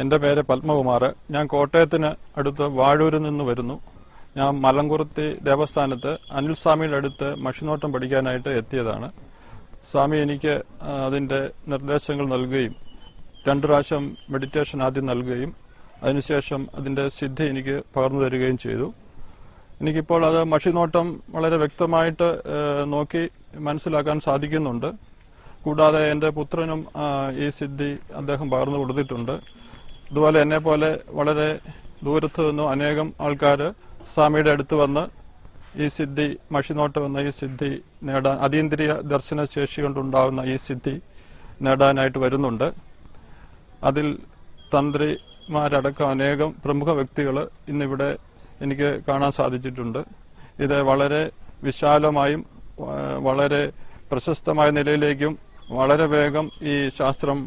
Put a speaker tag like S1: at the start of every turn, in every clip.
S1: എന്റെ പേര് പത്മകുമാർ. ഞാൻ കോട്ടയത്തിന് അടുത്ത് വാഴൂരിൽ നിന്ന് വരുന്നു. ഞാൻ മലങ്കുറുത്തി ദേവസ്ഥാനത്ത് അനിൽ സ്വാമിയുടെ അടുത്ത് മഷിനോട്ടം പഠിക്കാനായിട്ട് എത്തിയതാണ്. സ്വാമി എനിക്ക് അതിന്റെ നിർദ്ദേശങ്ങൾ നൽകുകയും രണ്ടു പ്രാവശ്യം മെഡിറ്റേഷൻ ആദ്യം നൽകുകയും അതിനുശേഷം അതിന്റെ സിദ്ധി എനിക്ക് പകർന്നു തരികയും ചെയ്തു. എനിക്കിപ്പോൾ അത് മഷിനോട്ടം വളരെ വ്യക്തമായിട്ട് നോക്കി മനസ്സിലാക്കാൻ സാധിക്കുന്നുണ്ട്. കൂടാതെ എന്റെ പുത്രനും ഈ സിദ്ധി അദ്ദേഹം പകർന്നു കൊടുത്തിട്ടുണ്ട്. അതുപോലെ എന്നെ പോലെ വളരെ ദൂരത്തു നിന്നും അനേകം ആൾക്കാർ സ്വാമിയുടെ അടുത്ത് വന്ന് ഈ സിദ്ധി മഷിനോട്ട് വന്ന് ഈ സിദ്ധി നേടാൻ അതീന്ദ്രിയ ദർശന ശേഷി കൊണ്ടുണ്ടാകുന്ന ഈ സിദ്ധി നേടാനായിട്ട് വരുന്നുണ്ട്. അതിൽ തന്ത്രിമാരടക്കം അനേകം പ്രമുഖ വ്യക്തികൾ ഇന്നിവിടെ എനിക്ക് കാണാൻ സാധിച്ചിട്ടുണ്ട്. ഇത് വളരെ വിശാലമായും വളരെ പ്രശസ്തമായ നിലയിലേക്കും വളരെ വേഗം ഈ ശാസ്ത്രം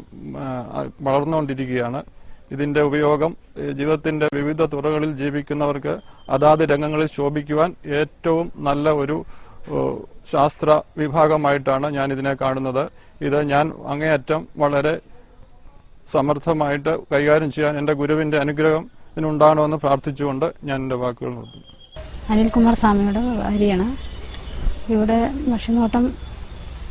S1: വളർന്നുകൊണ്ടിരിക്കുകയാണ്. ഇതിന്റെ ഉപയോഗം ജീവിതത്തിന്റെ വിവിധ തുറകളിൽ ജീവിക്കുന്നവർക്ക് അതാത് രംഗങ്ങളിൽ ശോഭിക്കുവാൻ ഏറ്റവും നല്ല ഒരു ശാസ്ത്ര വിഭാഗമായിട്ടാണ് ഞാൻ ഇതിനെ കാണുന്നത്. ഇത് ഞാൻ അങ്ങേയറ്റം വളരെ സമർത്ഥമായിട്ട് കൈകാര്യം ചെയ്യാൻ എന്റെ ഗുരുവിന്റെ അനുഗ്രഹം ഇതിനുണ്ടാകണമെന്ന് പ്രാർത്ഥിച്ചുകൊണ്ട് ഞാൻ എന്റെ വാക്കുകൾ നിർത്തുന്നു.
S2: അനിൽകുമാർ സ്വാമിയുടെ ഭാര്യയാണ് ഇവിടെ ഭക്ഷ്യനോട്ടം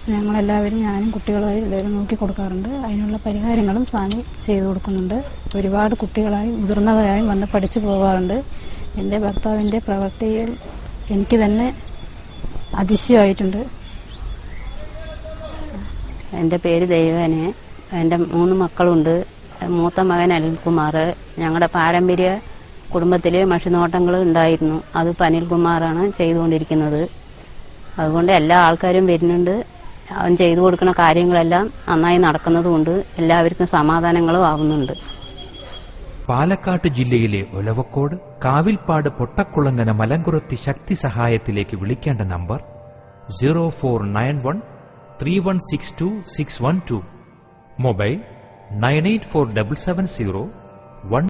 S2: ഞങ്ങളെല്ലാവരും ഞാനും കുട്ടികളായി എല്ലാവരും നോക്കി കൊടുക്കാറുണ്ട്. അതിനുള്ള പരിഹാരങ്ങളും സ്വാമി ചെയ്തു കൊടുക്കുന്നുണ്ട്. ഒരുപാട് കുട്ടികളായി മുതിർന്നവരായും വന്ന് പഠിച്ചു പോകാറുണ്ട്. എന്റെ ഭർത്താവിന്റെ പ്രവൃത്തിയിൽ എനിക്ക് തന്നെ അതിശയമായിട്ടുണ്ട്.
S3: എന്റെ പേര് ദൈവനെ. എന്റെ മൂന്ന് മക്കളുണ്ട്. മൂത്ത മകൻ അനിൽകുമാർ. ഞങ്ങളുടെ പാരമ്പര്യ കുടുംബത്തിൽ മഷിനോട്ടങ്ങൾ ഉണ്ടായിരുന്നു. അത് അനിൽകുമാറാണ് ചെയ്തുകൊണ്ടിരിക്കുന്നത്. അതുകൊണ്ട് എല്ലാ ആൾക്കാരും വരുന്നുണ്ട്. അവൻ ചെയ്തു കൊടുക്കുന്ന കാര്യങ്ങളെല്ലാം നന്നായി നടക്കുന്നതുകൊണ്ട് എല്ലാവർക്കും സമാധാനങ്ങളും ആവുന്നുണ്ട്.
S4: പാലക്കാട് ജില്ലയിലെ ഒലവക്കോട് കാവിൽപ്പാട് പൊട്ടക്കുളങ്ങന മലങ്കുറത്തി ശക്തി സഹായത്തിലേക്ക് വിളിക്കേണ്ട number zero four nine one three one six two six one two mobile nine eight four double seven zero